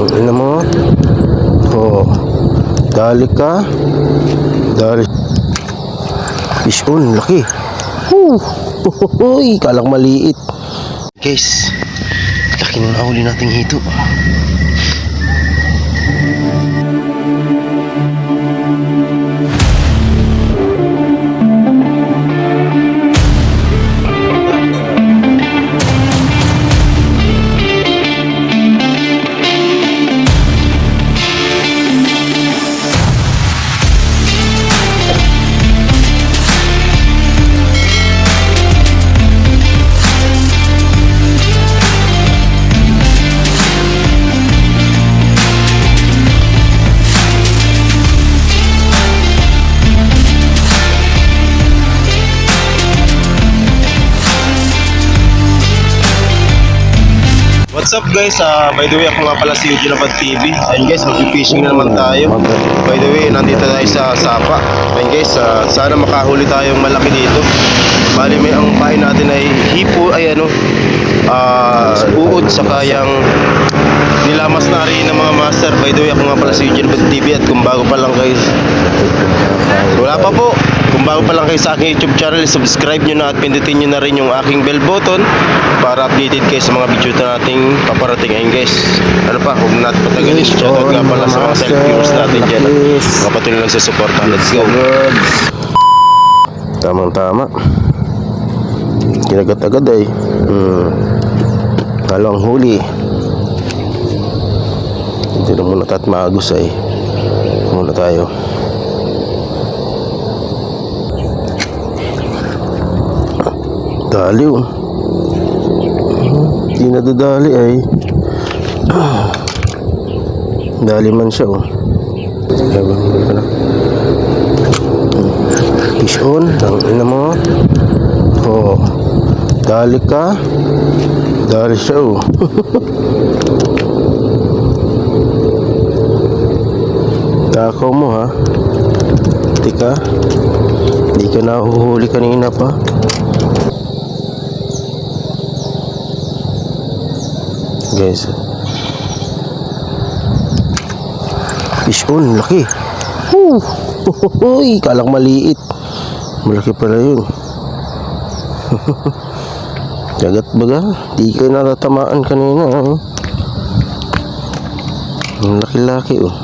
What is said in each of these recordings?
Ang ina mo. Oh. Dali ka. Dali. Fish on, laki. Woo! Uy, kalang maliit. Guys, laki ng nahuli nating hito. What's up guys? Ah, by the way, ako nga pala si Eugene Abad TV. Ayun guys, mag-fishing na naman tayo. By the way, nandito tayo sa Sapa. Ayun guys, ah, sana makahuli tayong malaki dito. Bali may ang pain natin ay hipo, ay ano, ah, uod sa kayang nilamas na rin ng mga master. By the way, ako nga pala si Eugene Abad TV at kung bago pa lang kayo, wala pa po. Kung bago pa lang kayo sa aking YouTube channel, subscribe nyo na at pindutin nyo na rin yung aking bell button para updated kayo sa mga video na nating paparating. Ayun guys, ano pa, huwag na natin patagalin. Shoutout nga pala sa mga self-viewers natin dyan. Mga patuloy lang sa support. Let's go. Tamang tama. Kinagat agad ay. Hmm. Talo ang huli. Hindi na muna tat maagos ay. Muna tayo. Dali oh. Hindi nadadali ay. Dali man siya oh. Ewan mo ka. Fish on, ang ina mo. Oh. Dali ka. Dali siya oh. Takaw mo ha. Hindi ka. Hindi ka nahuhuli kanina pa. Guys. Fish on, laki. Woo! Uy, kalang maliit. Malaki pala yun. Dagat baga, di ka natatamaan kanina. Oh. Ang laki-laki oh.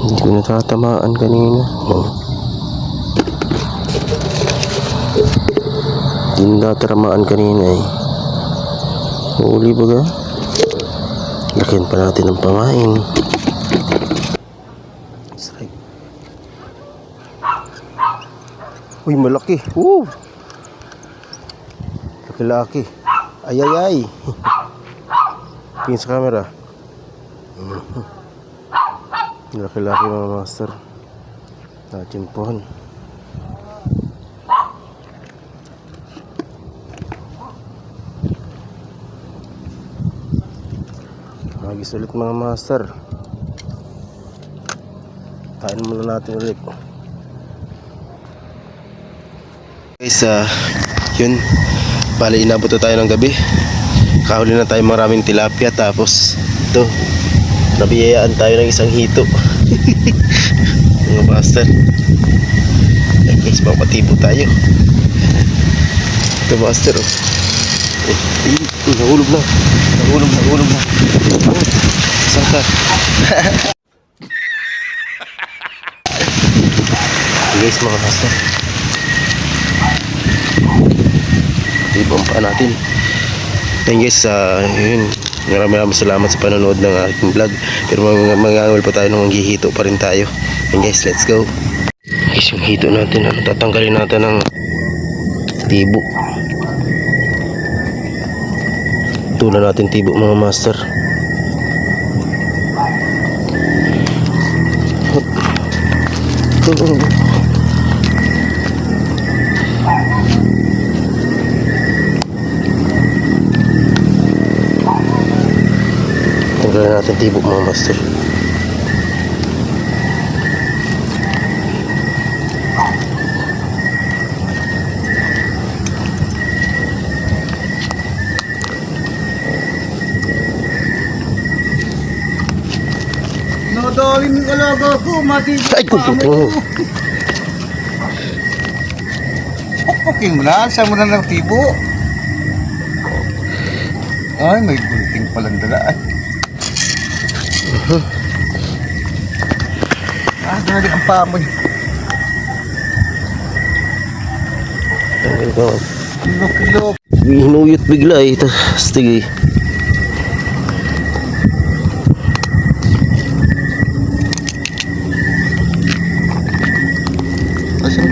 Hindi ko natatamaan kanina. Oh. Hindi natatamaan kanina eh. Huli baga. Lakihan pa natin ang pamain. Strike. Uy, malaki. Woo! Laki-laki. Ay, ay, ay. Tingin sa camera. Laki-laki mga master. Natimpuhan. Magis ulit mga master. Kain muna natin ulit. Guys, ah, yun. Bali, inabot na tayo ng gabi. Kahuli na tayo maraming tilapia. Tapos, ito. Nabiyayaan tayo ng isang hito. Mga master. Ay, guys, mapatibo tayo. Ito, master. Oh. Eh, eh, nahulog na. Nahulog na, nahulog na. Oh, saan ka? Ito, guys, mga master. ibang pa natin. And guys uh, yun. Maraming maraming salamat sa panonood ng aking vlog. Pero mga mga pa tayo nung hihito pa rin tayo. And guys let's go. Guys yung hito natin ano, tatanggalin natin ng tibo. Tulan natin tibo mga master Tanggalin natin tibok mga master. Madali ng alaga ko, mati. Ay, kung puto. Pukpukin mo na, saan mo na ng tibo? Ay, may gunting palang dala. Ay. ah, dali ang paa mo. Lok-lok. Hinuyot bigla eh. Tapos tigay.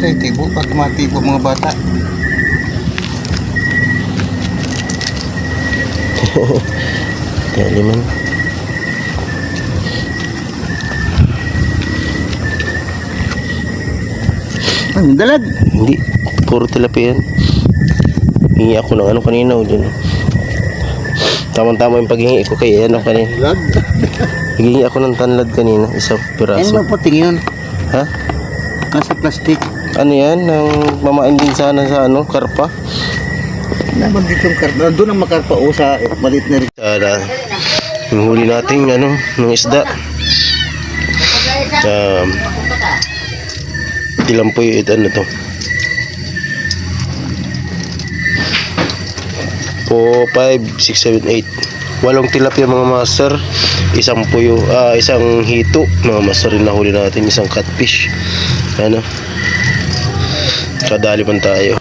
Tayo tibo, pag matibo mga bata. Kaya liman. Ang dalag. Hindi. Puro tilapia yan. Hingi ako ng ano kanina. O dyan. Tamang-tama yung paghingi ko kay ano kanina. Hingi ako ng tanlad kanina. Isang Ano piraso. ba puting yun? Ha? Nasa plastic. Ano yan? Nang mamain din sana sa ano? Karpa? Naman dito ang karpa. Doon ang makarpa o sa malit na rin. Sana. Yung huli natin ano? Ng isda. Um, tilampoy it ano to? Po 5, 6, 7, 8 Walong tilapia mga master Isang puyo, ah, isang hito Mga master rin nahuli natin Isang catfish Ano Kadali man tayo